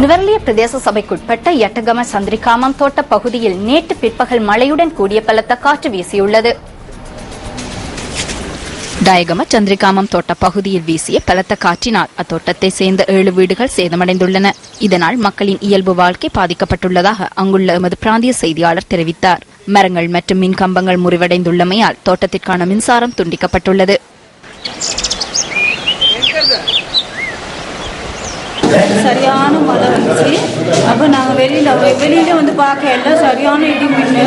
நுவர்லிய பிரதேச சபைக்குட்பட்ட எட்டகம சந்திரிகாமம் தோட்ட பகுதியில் நேற்று பிற்பகல் மழையுடன் கூடிய பலத்த காற்று வீசியுள்ளது. டயகம சந்திரிகாமம் தோட்ட பகுதியில் வீசிய பலத்த காற்றினால் அத்தோட்டத்தை சேர்ந்த ஏழு வீடுகள் சேதமடைந்துள்ளன. இதனால் மக்களின் இயல்பு வாழ்க்கை பாதிக்கப்பட்டுள்ளதாக அங்குள்ள எமது பிராந்திய செய்தியாளர் தெரிவித்தார். மரங்கள் மற்றும் மின் கம்பங்கள் முறிவடைந்துள்ளமையால் தோட்டத்திற்கான மின்சாரம் துண்டிக்கப்பட்டுள்ளது. சரியான மழை வந்துச்சு. அப்போ நாங்கள் வெளியில் வெளியில் வந்து பார்க்க எல்லாம் சரியான இடி மின்னு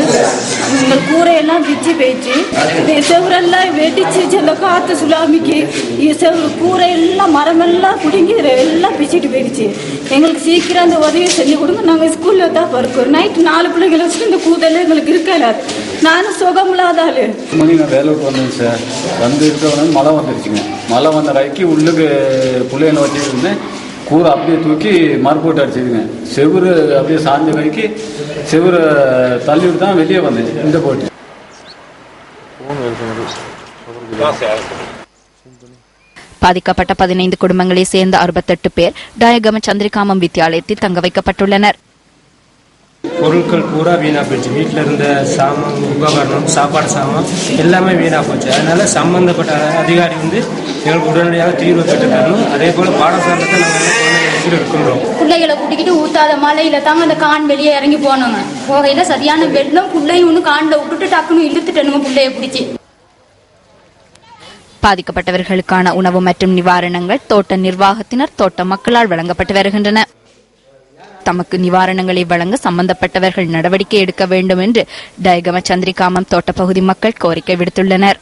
எங்கள் கூரையெல்லாம் பிச்சு போயிடுச்சு. இந்த செவரெல்லாம் வெடிச்சு செல்ல காற்று சுலாமிக்கு இந்த கூரையெல்லாம் மரமெல்லாம் பிடுங்கி எல்லாம் பிச்சுட்டு போயிடுச்சு. எங்களுக்கு சீக்கிரம் அந்த உதவி செஞ்சு கொடுங்க. நாங்கள் ஸ்கூலில் தான் பிறக்கோம் நைட்டு நாலு பிள்ளைங்களை வச்சுட்டு இந்த கூதல் எங்களுக்கு இருக்கல நானும் சுகமில்லாத ஆளு. மணி நான் வேலை வந்தேன் சார். வந்து இருக்கவன மழை வந்துருச்சுங்க. மழை வந்த ரைக்கு உள்ளுக்கு பிள்ளைகளை வச்சுருந்தேன் கூரை அப்படியே தூக்கி மறுபோட்டு அடிச்சதுங்க செவுரு அப்படியே சாஞ்ச கைக்கு செவுரை தள்ளி விட்டு தான் வெளியே வந்தேன் இந்த போட்டு. பாதிக்கப்பட்ட பதினைந்து குடும்பங்களை சேர்ந்த அறுபத்தெட்டு பேர் டயகம சந்திரிகாமம் வித்தியாலயத்தில் தங்க வைக்கப்பட்டுள்ளனர். பொருட்கள் பூரா வீணாக போயிடுச்சு. வீட்டில் இருந்த சாமான் உபகரணம் சாப்பாடு சாமான் எல்லாமே வீணாக போச்சு. அதனால சம்பந்தப்பட்ட அதிகாரி வந்து எங்களுக்கு உடனடியாக தீர்வு தரணும் அதே போல் பாடசாலத்தை நாங்கள் இருக்கின்றோம் பிள்ளைகளை கூட்டிக்கிட்டு ஊத்தாத மலையில தாங்க அந்த கான் வெளியே இறங்கி போனோங்க. போகையில சரியான வெள்ளம் பிள்ளையும் ஒன்று காண்ல விட்டுட்டு டக்குன்னு இழுத்துட்டனுங்க பிள்ளைய பிடிச்சி. பாதிக்கப்பட்டவர்களுக்கான உணவு மற்றும் நிவாரணங்கள் தோட்ட நிர்வாகத்தினர் தோட்ட மக்களால் வழங்கப்பட்டு வருகின்றன. தமக்கு நிவாரணங்களை வழங்க சம்பந்தப்பட்டவர்கள் நடவடிக்கை எடுக்க வேண்டும் என்று டயகம சந்திரிகாமம் தோட்ட பகுதி மக்கள் கோரிக்கை விடுத்துள்ளனர்.